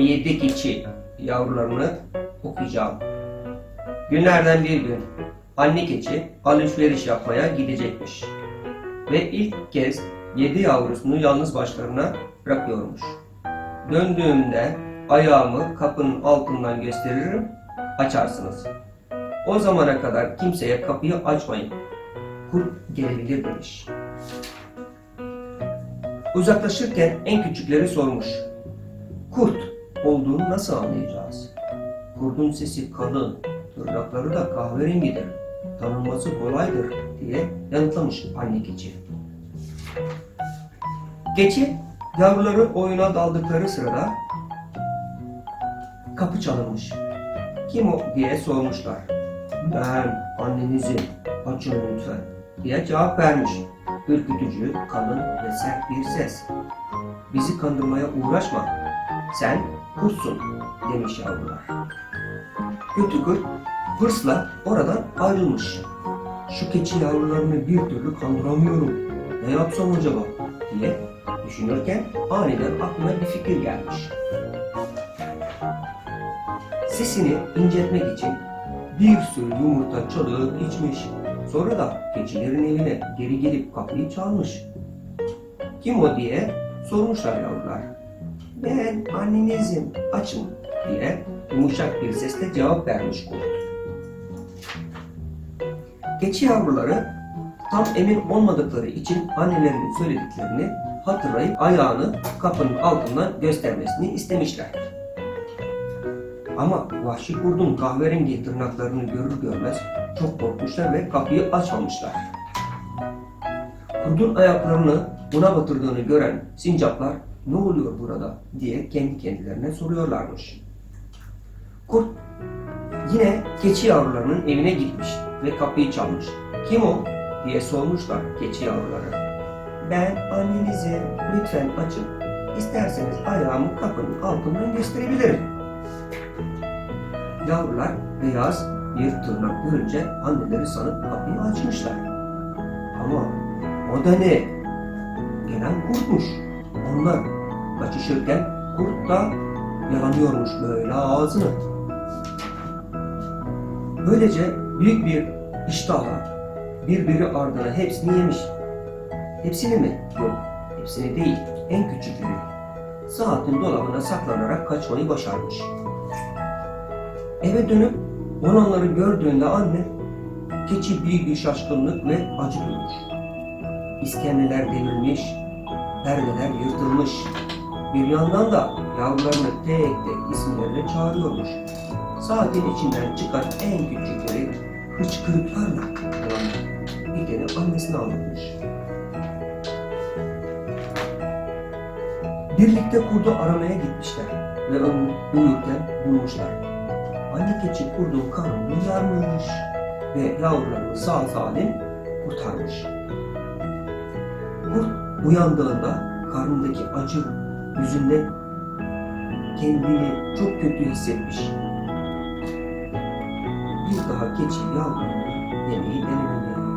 yedi keçi yavrularını okuyacağım. Günlerden bir gün anne keçi alışveriş yapmaya gidecekmiş. Ve ilk kez yedi yavrusunu yalnız başlarına bırakıyormuş. Döndüğümde ayağımı kapının altından gösteririm, açarsınız. O zamana kadar kimseye kapıyı açmayın. Kurt gelebilir demiş. Uzaklaşırken en küçükleri sormuş. Kurt olduğunu nasıl anlayacağız? Kurdun sesi kalın, tırnakları da kahverengidir. Tanınması kolaydır diye yanıtlamış anne keçi. Keçi yavruları oyuna daldıkları sırada kapı çalınmış. Kim o diye sormuşlar. Ben annenizim, açın lütfen diye cevap vermiş. Ürkütücü, kalın ve sert bir ses. Bizi kandırmaya uğraşma. Sen kurtsun demiş yavrular. Kötü kurt hırsla oradan ayrılmış. Şu keçi yavrularını bir türlü kandıramıyorum. Ne yapsam acaba diye düşünürken aniden aklına bir fikir gelmiş. Sesini incetmek için bir sürü yumurta çalıp içmiş. Sonra da keçilerin evine geri gelip kapıyı çalmış. Kim o diye sormuşlar yavrular. Ben annenizim, açın diye yumuşak bir sesle cevap vermiş kurt. Keçi yavruları tam emin olmadıkları için annelerinin söylediklerini hatırlayıp ayağını kapının altından göstermesini istemişler. Ama vahşi kurdun kahverengi tırnaklarını görür görmez çok korkmuşlar ve kapıyı açmamışlar. Kurdun ayaklarını buna batırdığını gören sincaplar ne oluyor burada diye kendi kendilerine soruyorlarmış. Kurt yine keçi yavrularının evine gitmiş ve kapıyı çalmış. Kim o diye sormuşlar keçi yavruları. Ben annenizim, lütfen açın. İsterseniz ayağımı kapının altından gösterebilirim. Yavrular beyaz bir tırnak görünce anneleri sanıp kapıyı açmışlar. Ama o da ne? Gelen kurtmuş. Onlar kaçışırken kurt da yalanıyormuş böyle ağzını. Böylece büyük bir iştahla birbiri ardına hepsini yemiş. Hepsini mi? Yok, hepsini değil. En küçükleri. Saatin dolabına saklanarak kaçmayı başarmış. Eve dönüp olanları gördüğünde anne keçi büyük bir şaşkınlık ve acı duymuş. İskemleler devrilmiş, perdeler yırtılmış. Bir yandan da yavrularını tek tek isimlerle çağırıyormuş. Saatin içinden çıkan en küçükleri hıçkırıklarla uyandı. Biteni annesine anlatmış. Birlikte kurdu aramaya gitmişler ve onu uyurken bulmuşlar. Anne keçi kurdun karnını yarmış ve yavrularını sağ salim kurtarmış. Kurt uyandığında karnındaki acı yüzünde kendini çok kötü hissetmiş. Bir daha keçi yavrularını yemeyi denemeli.